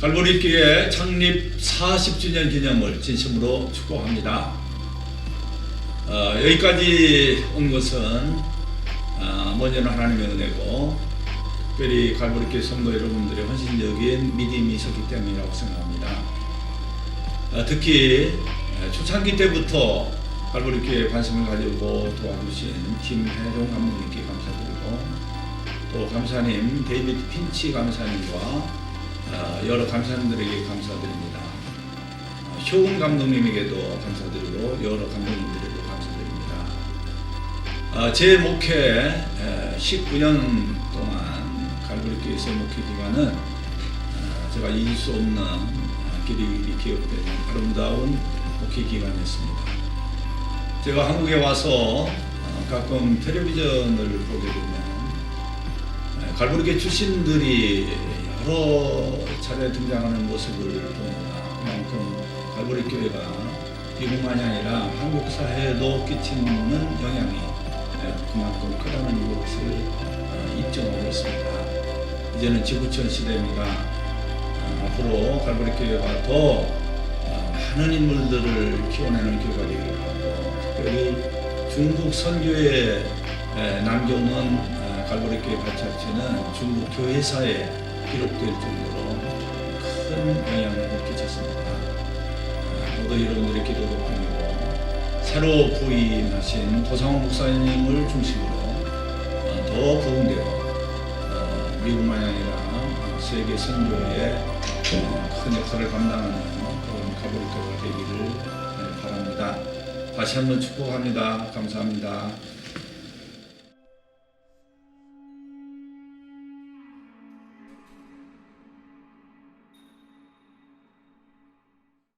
갈보리교회 창립 40주년 기념을 진심으로 축복합니다. 어, 여기까지 온 것은 어, 먼저는 하나님의 은혜고 특별히 갈보리교회 성도 여러분들의 헌신적인 믿음이 있었기 때문이라고 생각합니다. 어, 특히 어, 초창기 때부터 갈보리교회 관심을 가지고 도와주신 김혜종 감독님께 감사드리고 또 감사님 데이비드 핀치 감사님과 어, 여러 감사님들에게 감사드립니다. 어, 효은 감독님에게도 감사드리고 여러 감독님들에게도 감사드립니다. 어, 제 목회 에, 19년 동안 갈보리교회에서 목회 기간은 어, 제가 잊을 수 없는 어, 길이 기억되는 아름다운 목회 기간이었습니다. 제가 한국에 와서 어, 가끔 텔레비전을 보게 되면 에, 갈보리교 출신들이 여러 차례 등장하는 모습을 봅니다. 그만큼 갈보리 교회가 미국만이 아니라 한국 사회에도 끼치는 영향이 에, 그만큼 크다는 것을 어, 입증하고 있습니다. 이제는 지구촌 시대입니다. 어, 앞으로 갈보리 교회가 더 어, 많은 인물들을 키워내는 교회가 되기를 바라고 특별히 중국 선교에 에, 남겨놓은 어, 갈보리 교회 발자취는 중국 교회사에 기록될 정도로 큰 영향을 끼쳤습니다. 아, 모두 여러분들의 기도도 바라고 새로 부임하신 도상원 목사님을 중심으로 어, 더 부흥되어 어, 미국만이 아니라 세계 선교에 어, 큰 역할을 감당하는 그런 가보리교가 되기를 네, 바랍니다. 다시 한번 축복합니다. 감사합니다.